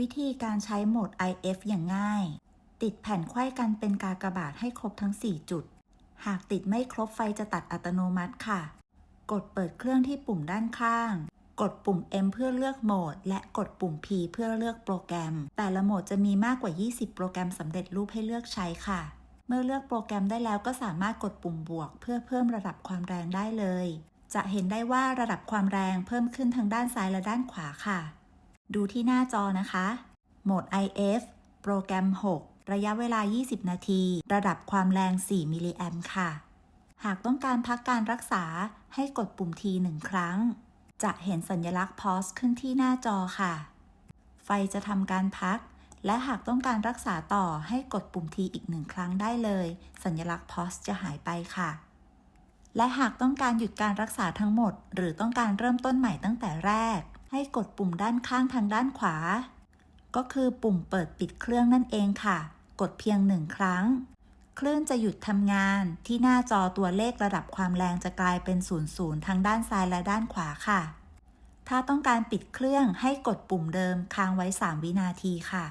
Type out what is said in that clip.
วิธีการใช้โหมด IF อย่างง่าย ติดแผ่นไขว้กันเป็นกากบาทให้ครบทั้ง 4 จุด หากติดไม่ครบไฟจะตัดอัตโนมัติค่ะ กดเปิดเครื่องที่ปุ่มด้านข้าง กดปุ่ม M เพื่อเลือกโหมด และกดปุ่ม P เพื่อเลือกโปรแกรม แต่ละโหมดจะมีมากกว่า 20 โปรแกรมสำเร็จรูปให้เลือกใช้ค่ะ เมื่อเลือกโปรแกรมได้แล้วก็สามารถกดปุ่มบวก เพื่อเพิ่มระดับความแรงได้เลย จะเห็นได้ว่าระดับความแรงเพิ่มขึ้นทั้งด้านซ้ายและด้านขวาค่ะ ดูที่หน้าจอนะคะ โหมด IF โปรแกรม 6 ระยะเวลา 20 นาที ระดับความแรง 4 มิลลิแอมค่ะ หากต้องการพักการรักษาให้กดปุ่ม T หนึ่งครั้ง จะเห็นสัญลักษณ์ pause ขึ้นที่หน้าจอค่ะ ไฟจะทำการพัก และหากต้องการรักษาต่อให้กดปุ่ม T อีกหนึ่งครั้งได้เลย สัญลักษณ์ pause จะหายไปค่ะและหากต้องการหยุดการรักษาทั้งหมด หรือต้องการเริ่มต้นใหม่ตั้งแต่แรก กดปุ่มด้านข้างทางด้านขวา ก็คือปุ่มเปิดปิดเครื่องนั่นเองค่ะ กดเพียงหนึ่งครั้ง คลื่นจะหยุดทำงานที่หน้าจอตัวเลขระดับความแรงจะกลายเป็น00ทั้งด้านซ้ายและด้านขวาค่ะ ถ้าต้องการปิดเครื่องให้กดปุ่มเดิมค้างไว้ 3 วินาทีค่ะ